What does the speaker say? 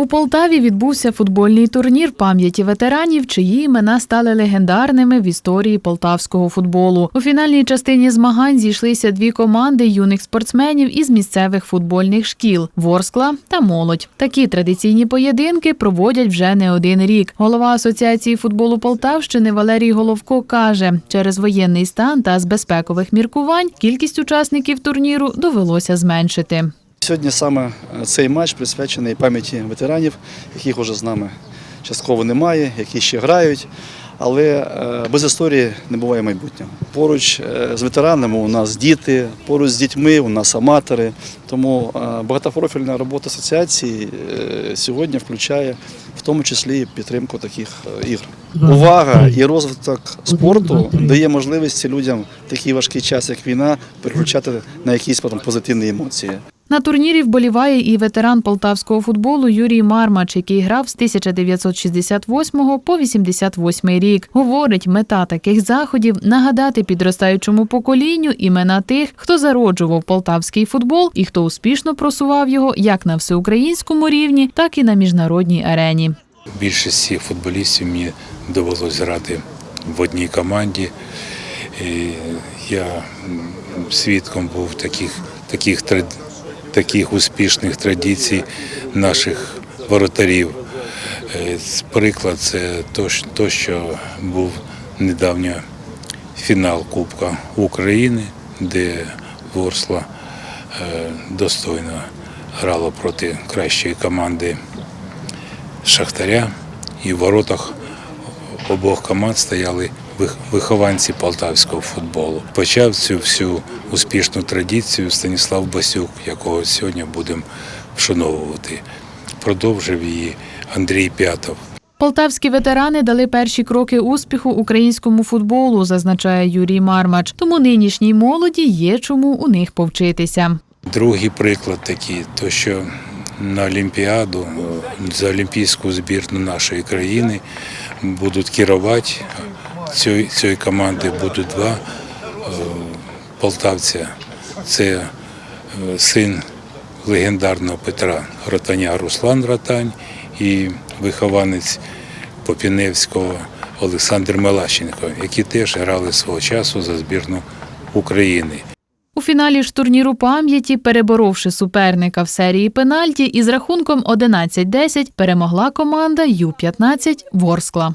У Полтаві відбувся футбольний турнір пам'яті ветеранів, чиї імена стали легендарними в історії полтавського футболу. У фінальній частині змагань зійшлися дві команди юних спортсменів із місцевих футбольних шкіл Ворскла та Молодь. Такі традиційні поєдинки проводять вже не один рік. Голова Асоціації футболу Полтавщини Валерій Головко каже, через воєнний стан та з безпекових міркувань кількість учасників турніру довелося зменшити. Сьогодні саме е, цей матч присвячений пам'яті ветеранів, яких уже з нами частково немає, які ще грають. Але е, без історії не буває майбутнього. Поруч е, з ветеранами у нас діти, поруч з дітьми у нас аматори. Тому багатопрофільна робота асоціації сьогодні включає в тому числі підтримку таких ігр. Увага і розвиток спорту дає можливість людям в такий важкий час, як війна, переключати на якісь потім позитивні емоції. На турнірі вболіває і ветеран полтавського футболу Юрій Мармач, який грав з 1968 по 88 рік. Говорить, мета таких заходів нагадати підростаючому поколінню імена тих, хто зароджував полтавський футбол і хто успішно просував його як на всеукраїнському рівні, так і на міжнародній арені. Більшості футболістів мені довелося грати в одній команді. Я свідком був таких, таких, таких успішних традицій наших воротарів. Е, Приклад це то, що- був недавньо фінал Кубка України, де Ворсла е, достойно грала проти кращої команди Шахтаря і в воротах обох команд стояли вихованці полтавського футболу. Почав цю всю успішну традицію Станіслав Басюк, якого сьогодні будемо вшановувати. Продовжив її Андрій П'ятов. Полтавські ветерани дали перші кроки успіху українському футболу, зазначає Юрій Мармач. Тому нинішній молоді є чому у них повчитися. Другий приклад такий, то що на Олімпіаду за олімпійську збірну нашої країни будуть керувати цієї, цієї команди будуть два е, полтавця. Це е, син легендарного Петра Ротаня Руслан Ротань і вихованець Попіневського Олександр Мелащенко, які теж грали свого часу за збірну України. У фіналі ж турніру пам'яті, переборовши суперника в серії пенальті, із рахунком 11-10 перемогла команда Ю-15 Ворскла.